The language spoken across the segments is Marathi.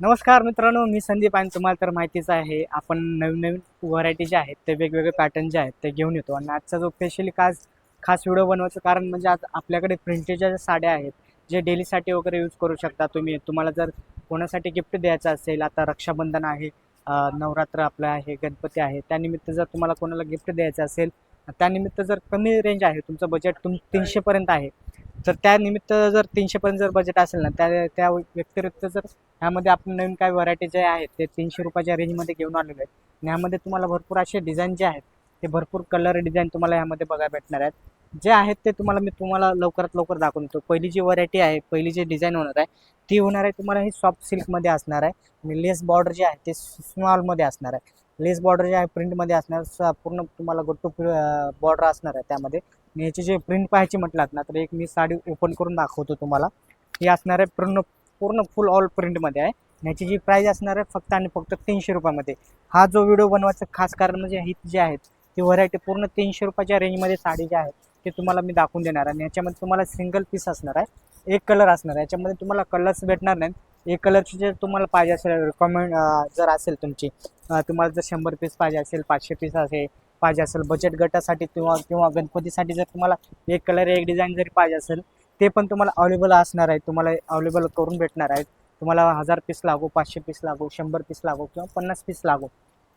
नमस्कार मित्रांनो मी संदीप आणि तुम्हाला तर माहितीच आहे आपण नवीन नवीन व्हरायटी जे आहेत ते वेगवेगळे पॅटर्न जे आहेत ते घेऊन येतो. आणि आजचा जो स्पेशली खास खास व्हिडिओ बनवायचं कारण म्हणजे आज आपल्याकडे प्रिंटेडच्या ज्या साड्या आहेत जे डेलीसाठी वगैरे यूज करू शकता तुम्ही. तुम्हाला जर कोणासाठी गिफ्ट द्यायचं असेल आता रक्षाबंधन आहे नवरात्र आपलं आहे गणपती आहे त्यानिमित्त जर तुम्हाला कोणाला गिफ्ट द्यायचं असेल त्यानिमित्त जर कमी रेंज आहे तुमचं बजेट तुम तीनशेपर्यंत आहे तर त्यानिमित्त जर तीनशेपर्यंत जर बजेट असेल ना त्या त्या व्यतिरिक्त जर ह्यामध्ये आपण नवीन काय व्हरायटी जे आहेत ते तीनशे रुपयाच्या रेंजमध्ये घेऊन आलेलो आहेत आणि ह्यामध्ये तुम्हाला भरपूर असे डिझाईन जे आहेत ते भरपूर कलर डिझाईन तुम्हाला ह्यामध्ये बघायला भेटणार आहेत. जे आहेत ते तुम्हाला मी तुम्हाला लवकरात लवकर दाखवून देतो. पहिली जी व्हरायटी आहे पहिली जी डिझाईन होणार आहे ती होणार आहे तुम्हाला ही सॉफ्ट सिल्कमध्ये असणार आहे. आणि लेस बॉर्डर जे आहे ते स्मॉलमध्ये असणार आहे. लेस बॉर्डर जे आहे प्रिंटमध्ये असणार स- पूर्ण तुम्हाला गोट्टू बॉर्डर असणार आहे त्यामध्ये. आणि याची जे प्रिंट पाहायची म्हटलात ना तर एक मी साडी ओपन करून दाखवतो तुम्हाला. ही असणार आहे पूर्ण पूर्ण फुल ऑल प्रिंटमध्ये आहे. ह्याची याची जी प्राईज असणार आहे फक्त आणि फक्त तीनशे रुपयामध्ये. हा जो व्हिडिओ बनवायचं खास कारण म्हणजे ही जे आहेत ती व्हरायटी पूर्ण तीनशे रुपयाच्या रेंजमध्ये साडी जी आहेत ते तुम्हाला मी दाखवून देणार आहे. आणि ह्याच्यामध्ये तुम्हाला सिंगल पीस असणार आहे. एक कलर असणार. आहे याच्यामध्ये तुम्हाला कलर्स भेटणार नाहीत. एक कलरची जर तुम्हाला पाहिजे असेल रिक्वायरमेंट जर असेल तुमची तुम्हाला जर शंभर पीस पाहिजे असेल पाचशे पीस असेल पाहिजे असेल बजेट गटासाठी किंवा किंवा गणपतीसाठी जर तुम्हाला एक कलर एक डिझाईन जरी पाहिजे असेल ते पण तुम्हाला अवेलेबल असणार आहे. तुम्हाला अवेलेबल करून भेटणार आहेत. तुम्हाला हजार पीस लागू पाचशे पीस लागू शंभर पीस लागू किंवा पन्नास पीस लागू.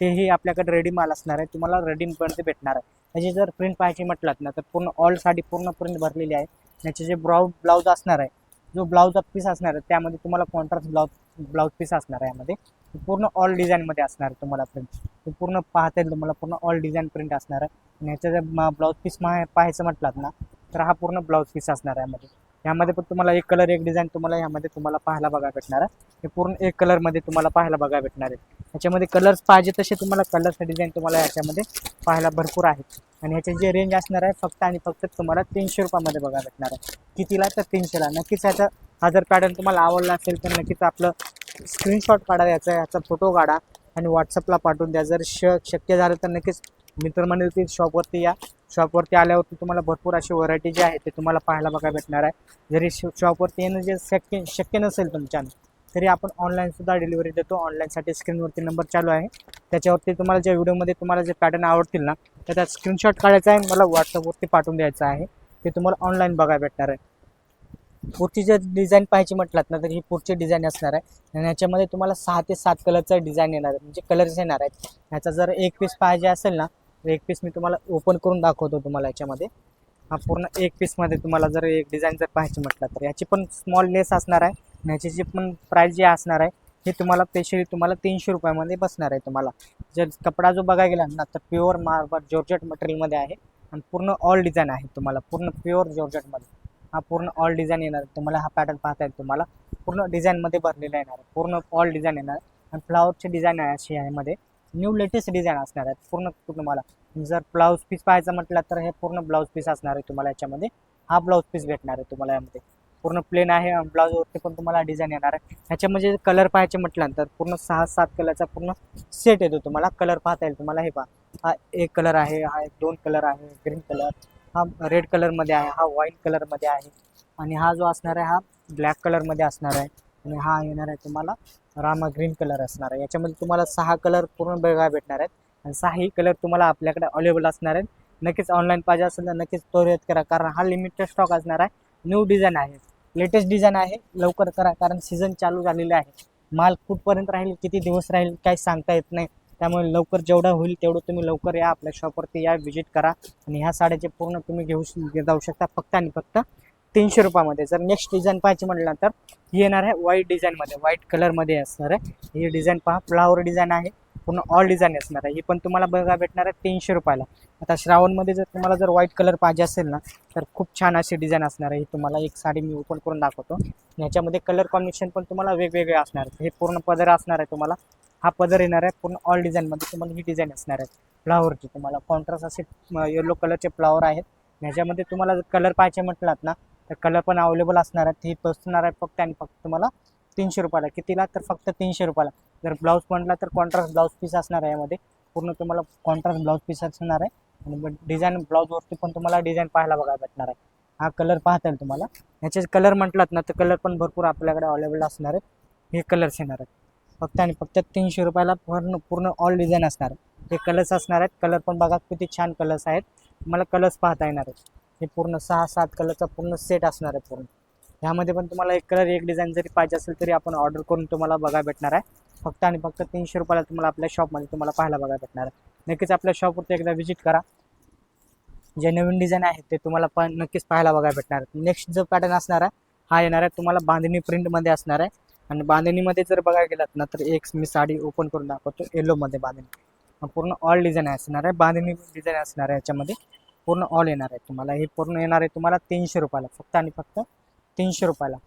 तेही आपल्याकडे रेडी माल असणार आहे. तुम्हाला रेडीमपर्यंत भेटणार आहे. त्याची जर प्रिंट पाहायची म्हटलात ना तर पूर्ण ऑल साडी पूर्ण प्रिंट भरलेली आहे. याचे जे ब्राउ ब्लाऊज असणार आहे जो ब्लाऊज पीस असणार आहे त्यामध्ये तुम्हाला कॉन्ट्रास्ट ब्लाऊज ब्लाऊज पीस असणार आहे यामध्ये. पूर्ण ऑल डिझाईनमध्ये असणार आहे तुम्हाला प्रिंट ते पूर्ण पाहता येईल तुम्हाला पूर्ण ऑल डिझाईन प्रिंट असणार आहे. आणि ह्याचा जर ब्लाऊज पीस पाहायचं म्हटलात ना तर हा पूर्ण ब्लाऊज पीस असणार आहे यामध्ये. यामध्ये पण तुम्हाला एक कलर एक डिझाईन तुम्हाला यामध्ये तुम्हाला पाहायला बघा भेटणार आहे. हे पूर्ण एक कलरमध्ये तुम्हाला पाहायला बघा भेटणार आहे. ह्याच्यामध्ये कलर्स पाहिजे तसे तुम्हाला कलर्स डिझाईन तुम्हाला याच्यामध्ये पाहायला भरपूर आहेत. आणि ह्याचे जे रेंज असणार आहे फक्त आणि फक्त तुम्हाला तीनशे रुपयामध्ये बघा भेटणार आहे. कितीला तर तीनशेला. नक्कीच ह्याचा हा जर पॅटर्न तुम्हाला आवडला असेल तर नक्कीच आपलं स्क्रीनशॉट काढा याचा याचा फोटो काढा आणि व्हॉट्सअपला पाठवून द्या. जर श शक्य झालं तर नक्कीच मित्रमंडळीतील शॉपवरती या. शॉपवरती आल्यावरती तुम्हाला भरपूर अशी व्हरायटी जी आहे ते तुम्हाला पाहायला बघायला भेटणार आहे. जरी शॉपवरती येणं जे शक्य शक्य नसेल तुमच्यानं तरी आपण ऑनलाईनसुद्धा डिलिव्हरी देतो. ऑनलाईनसाठी स्क्रीनवरती नंबर चालू आहे. त्याच्यावरती तुम्हाला ज्या व्हिडिओमध्ये तुम्हाला जे पॅटर्न आवडतील ना तर त्यात स्क्रीनशॉट काढायचा आहे. मला व्हॉट्सअपवरती पाठवून द्यायचं आहे. ते तुम्हाला ऑनलाईन बघायला भेटणार आहे. पुढची जर डिझाईन पाहायची म्हटलात ना तर ही पुढची डिझाईन असणार आहे. आणि ह्याच्यामध्ये तुम्हाला सहा ते सात कलरचा डिझाईन येणार आहे. म्हणजे कलर्स येणार आहेत. ह्याचा जर एक पीस पाहिजे असेल ना एक पीस मी तुम्हाला ओपन करून दाखवतो तुम्हाला याच्यामध्ये. हा पूर्ण एक पीसमध्ये तुम्हाला जर एक डिझाईन जर पाहायची म्हटलं तर याची पण स्मॉल लेस असणार आहे आणि याची जी पण प्राईस जी असणार आहे हे तुम्हाला स्पेशली तुम्हाला तीनशे रुपयामध्ये बसणार आहे तुम्हाला. जर कपडा जो बघा गेला ना तर प्युअर मार्बल जॉर्जेट मटेरियलमध्ये आहे आणि पूर्ण ऑल डिझाईन आहे तुम्हाला. पूर्ण प्युअर जॉर्जेटमध्ये हा पूर्ण ऑल डिझाईन येणार. आहे तुम्हाला हा पॅटर्न पाहता येईल तुम्हाला. पूर्ण डिझाईनमध्ये भरलेला येणार आहे. पूर्ण ऑल डिझाईन येणार आणि फ्लावरची डिझाईन आहे अशी आहे यामध्ये. न्यू लेटेस्ट डिझाईन असणार आहे पूर्ण तुम्हाला. जर ब्लाऊज पीस पाहायचं म्हटलं तर हे पूर्ण ब्लाऊज पीस असणार आहे तुम्हाला याच्यामध्ये. हा ब्लाऊज पीस भेटणार आहे तुम्हाला यामध्ये. पूर्ण प्लेन आहे ब्लाऊजवरती पण तुम्हाला डिझाईन येणार आहे. ह्याच्यामध्ये कलर पाहायचे म्हटल्यानंतर पूर्ण सहा सात कलरचा पूर्ण सेट येतो तुम्हाला. कलर पाहता येईल तुम्हाला. हे पहा. हा एक कलर आहे हा एक दोन कलर आहे ग्रीन कलर हा रेड कलरमध्ये आहे हा व्हाईट कलरमध्ये आहे. आणि हा जो असणार आहे हा ब्लॅक कलरमध्ये असणार आहे. आणि हा येणार आहे तुम्हाला रामा ग्रीन कलर असणार आहे. याच्यामध्ये तुम्हाला सहा कलर पूर्ण बघा भेटणार आहेत. आणि सहाही कलर तुम्हाला आपल्याकडे अवेलेबल असणार आहेत. नक्कीच ऑनलाईन पाहिजे असेल तर नक्कीच त्वरित करा. कारण हा लिमिटेड स्टॉक असणार आहे. न्यू डिझाईन आहे. लेटेस्ट डिझाईन आहे. लवकर करा. कारण सीझन चालू झालेलं आहे. माल कुठपर्यंत राहील किती दिवस राहील काही सांगता येत नाही. त्यामुळे लवकर जेवढं होईल तेवढं तुम्ही लवकर या आपल्या शॉपवरती या व्हिजिट करा. आणि ह्या साड्याचे पूर्ण तुम्ही घेऊ जाऊ शकता फक्त आणि फक्त तीनशे रुपयामध्ये. जर नेक्स्ट डिझाईन पाहायची म्हटलं तर येणार आहे व्हाईट डिझाईनमध्ये व्हाईट कलरमध्ये असणार आहे. ही डिझाईन पहा फ्लावर डिझाईन आहे. पूर्ण ऑल डिझाईन असणार आहे. ही पण तुम्हाला बघा भेटणार आहे तीनशे रुपयाला. आता श्रावणमध्ये जर तुम्हाला जर व्हाईट कलर पाहिजे असेल ना तर खूप छान अशी डिझाईन असणार आहे. ही तुम्हाला एक साडी मी ओपन करून दाखवतो. ह्याच्यामध्ये कलर कॉम्बिनेशन पण तुम्हाला वेगवेगळे असणार आहेत. हे पूर्ण पदर असणार आहे तुम्हाला. हा पदर येणार आहे पूर्ण ऑल डिझाईनमध्ये तुम्हाला ही डिझाईन असणार आहे. फ्लावरची तुम्हाला कॉन्ट्रास्ट असे येलो कलरचे फ्लावर आहेत. ह्याच्यामध्ये तुम्हाला जर कलर पाहिजे म्हटलात ना तर कलर पण अवेलेबल असणार आहेत ती बसणार आहे फक्त आणि फक्त तुम्हाला तीनशे रुपयाला. कितीला तर फक्त तीनशे रुपयाला. जर ब्लाऊज म्हटला तर कॉन्ट्रास्ट ब्लाऊज पीस असणार आहे यामध्ये. पूर्ण तुम्हाला कॉन्ट्रास्ट ब्लाऊज पीस असणार आहे. आणि डिझाईन ब्लाऊजवरती पण तुम्हाला डिझाईन पाहायला बघायला भेटणार आहे. हा कलर पाहता येईल तुम्हाला. ह्याचे कलर म्हटलात ना तर कलर पण भरपूर आपल्याकडे अवेलेबल असणार आहेत. हे कलर्स येणार आहेत. फक्त आणि फक्त तीनशे रुपयाला पूर्ण पूर्ण ऑल डिझाईन असणार आहे. हे कलर्स असणार आहेत. कलर पण बघा किती छान कलर्स आहेत. तुम्हाला कलर्स पाहता येणार आहेत. हे पूर्ण सहा सात कलरचा पूर्ण सेट असणार आहे पूर्ण. ह्यामध्ये पण तुम्हाला एक कलर एक डिझाईन जरी पाहिजे असेल तरी आपण ऑर्डर करून तुम्हाला बघा भेटणार आहे. फक्त आणि फक्त तीनशे रुपयाला तुम्हाला आपल्या शॉपमध्ये तुम्हाला पाहायला बघा भेटणार आहे. नक्कीच आपल्या शॉपवरती एकदा व्हिजिट करा. जे नवीन डिझाईन आहेत ते तुम्हाला पण नक्कीच पाहायला बघा भेटणार आहे नेक्स्ट जो पॅटर्न असणार आहे हा येणार आहे तुम्हाला बांधणी प्रिंटमध्ये असणार आहे. आणि बांधणीमध्ये जर बघायला गेलात ना तर एक मी साडी ओपन करून दाखवतो येलोमध्ये बांधणी. पूर्ण ऑल डिझाईन असणार आहे बांधणी डिझाईन असणार आहे याच्यामध्ये. पूर्ण ऑल येणार आहे तुम्हाला. हे पूर्ण येणार आहे तुम्हाला तीनशे रुपयाला. फक्त आणि फक्त तीनशे रुपयाला.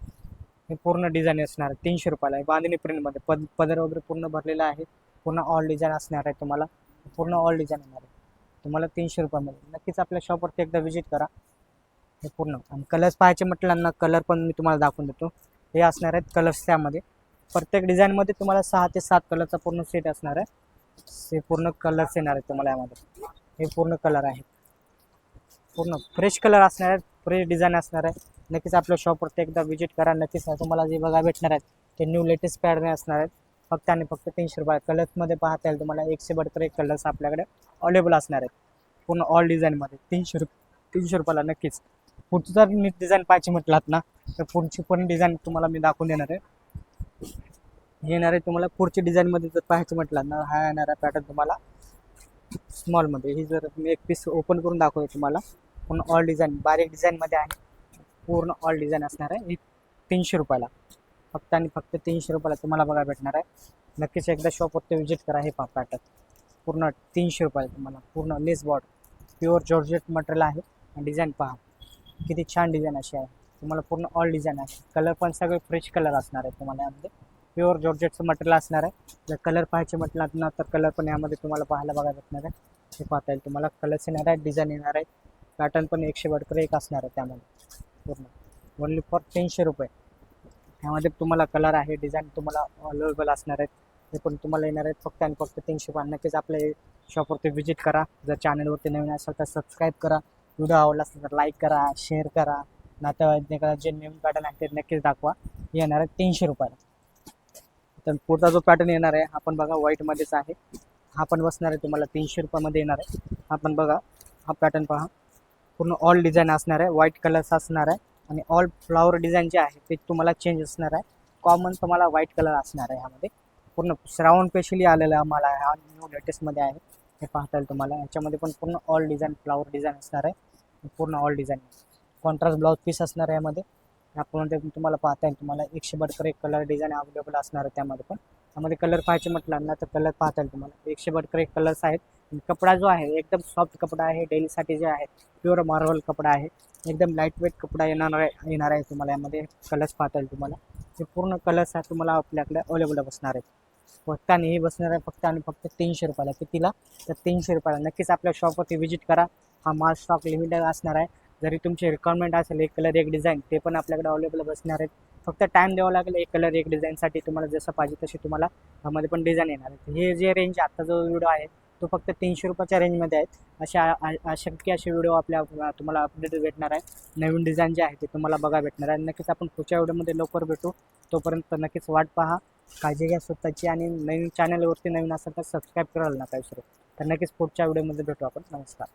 हे पूर्ण डिझाईन असणार आहे. तीनशे रुपयाला. आहे बांधणी प्रिंटमध्ये पद पदर वगैरे पूर्ण भरलेला आहे. पूर्ण ऑल डिझाईन असणार आहे तुम्हाला. पूर्ण ऑल डिझाईन येणार आहे. तुम्हाला तीनशे रुपयामध्ये नक्कीच आपल्या शॉपवरती एकदा व्हिजिट करा. हे पूर्ण. आणि कलर्स पाहायचे म्हटल्यांना कलर पण मी तुम्हाला दाखवून देतो. हे असणार आहेत कलर्स त्यामध्ये. प्रत्येक डिझाईनमध्ये तुम्हाला सहा ते सात कलरचा पूर्ण सेट असणार आहे. हे पूर्ण कलर्स येणार आहेत तुम्हाला यामध्ये. हे पूर्ण कलर आहेत. पूर्ण फ्रेश कलर असणार आहेत फ्रेश डिझाईन असणार आहे. नक्कीच आपल्या शॉपवरती एकदा व्हिजिट करा. नक्कीच तुम्हाला जे बघा भेटणार आहेत ते न्यू लेटेस्ट पॅडने असणार आहेत. फक्त आणि फक्त तीनशे रुपये. कलर्समध्ये पाहता येईल तुम्हाला. एकशे बडतर एक कलर्स आपल्याकडे अवेलेबल असणार आहेत. पूर्ण ऑल डिझाईनमध्ये तीनशे रुपये तीनशे रुपयाला नक्कीच. पुढची जर नीट डिझाईन पाहिजे म्हटलात ना तर पुढची पण डिझाईन तुम्हाला मी दाखवून देणार आहे. येणार आहे तुम्हाला पुढची डिझाईनमध्ये जर पाहायचं म्हटलात ना हा येणार आहे पॅटर्न तुम्हाला स्मॉलमध्ये ही जर मी एक पीस ओपन करून दाखवतो तुम्हाला. पूर्ण ऑल डिझाईन बारीक डिझाईनमध्ये आहे. पूर्ण ऑल डिझाईन असणार आहे. ही तीनशे रुपयाला. फक्त आणि फक्त तीनशे रुपयाला तुम्हाला बघा भेटणार आहे. नक्कीच एकदा शॉपवरती व्हिजिट करा हे पा पॅटर्न पूर्ण तीनशे रुपयाला तुम्हाला. पूर्ण lace border pure georgette material आहे. आणि डिझाईन पहा. किती छान डिझाईन अशी आहे. तुम्हाला पूर्ण ऑल डिझाईन आहे. कलर पण सगळे फ्रेश कलर असणार आहे तुम्हाला यामध्ये. प्युअर जॉर्जेटचं मटेरियल असणार आहे. जर कलर पाहायचे म्हटलं ना तर कलर पण यामध्ये तुम्हाला पाहायला बघा भेटणार आहे. हे पाहता येईल तुम्हाला. कलर्स येणार आहेत डिझाईन येणार आहे. पॅटर्न पण एकशे बटकर एक असणार आहे त्यामध्ये. पूर्ण. ओनली फॉर तीनशे रुपये. ह्यामध्ये तुम्हाला कलर आहे डिझाईन तुम्हाला अवेलेबल असणार आहेत. ते पण तुम्हाला येणार आहेत. फक्त आणि फक्त तीनशे रुपये. नक्कीच आपल्या शॉपवरती व्हिजिट करा. जर चॅनलवरती नवीन असेल तर सबस्क्राईब करा. व्हिडिओ आवडला असेल तर लाईक करा शेअर करा. नातेवाईकांना जे नवीन पॅटर्न आहे ते नक्कीच दाखवा. हे येणार आहे तीनशे रुपयाला. तर पुढचा जो पॅटर्न येणार आहे हा पण बघा व्हाईटमध्येच आहे. हा पण बसणार आहे तुम्हाला तीनशे रुपयामध्ये येणार आहे. हा पण बघा हा पॅटर्न पहा. पूर्ण ऑल डिझाईन असणार आहे व्हाईट कलर्स असणार आहे आणि ऑल फ्लावर डिझाईन जे आहे ते तुम्हाला चेंज असणार आहे. कॉमन तुम्हाला व्हाईट कलर असणार आहे ह्यामध्ये. पूर्ण श्रावण स्पेशली आलेला आम्हाला हा न्यू लेटेस्टमध्ये आहे. हे पाहता येईल तुम्हाला. याच्यामध्ये पण पूर्ण ऑल डिझाईन फ्लावर डिझाईन असणार आहे. पूर्ण all design contrast blouse piece असणार आहे यामध्ये. यामध्ये तुम्हाला पाहता येईल तुम्हाला. एकशे बडकर एक कलर डिझाईन अवेलेबल असणार आहे त्यामध्ये पण. त्यामध्ये कलर पाहायचे म्हटलं ना तर कलर पाहता येईल तुम्हाला. एकशे बडकर एक कलर्स आहेत. कपडा जो आहे एकदम सॉफ्ट कपडा आहे डेलीसाठी जे आहे प्युअर मार्वल कपडा आहे. एकदम लाइट वेट कपडा येणार आहे येणार आहे तुम्हाला यामध्ये. कलर्स पाहता येईल तुम्हाला. हे पूर्ण कलर्स आहे तुम्हाला आपल्याकडे अवेलेबल बसणार आहेत. फक्त आणि हे बसणार आहे फक्त आणि फक्त तीनशे रुपयाला. कितीला? तर तीनशे रुपयाला. नक्कीच आपल्या शॉपवरती व्हिजिट करा. हा माल स्टॉक लिमिटेड असणार आहे. जरी तुमची रिक्वायरमेंट असेल एक कलर एक डिझाईन ते पण आपल्याकडे अवेलेबल बसणार आहेत. फक्त टाईम द्यावा लागेल एक कलर एक डिझाईनसाठी तुम्हाला जसं पाहिजे तशी तुम्हाला ह्यामध्ये पण डिझाईन येणार आहे. हे जे रेंज आत्ता जो व्हिडिओ आहे तो फक्त तीनशे रुपयाच्या रेंजमध्ये आहेत. अशा आ- अशक्य असे व्हिडिओ आपल्या तुम्हाला अपडेट भेटणार आहे. नवीन डिझाईन जे आहे ते तुम्हाला बघा भेटणार आहे. नक्कीच आपण पुढच्या व्हिडिओमध्ये लवकर भेटू. तोपर्यंत नक्कीच वाट पहा. काळजी घ्या स्वतःची आणि नवीन चॅनलवरती नवीन असेल तर सबस्क्राईब करायला नका विसरू. तर नक्कीच पुढच्या व्हिडिओमध्ये भेटू आपण. नमस्कार.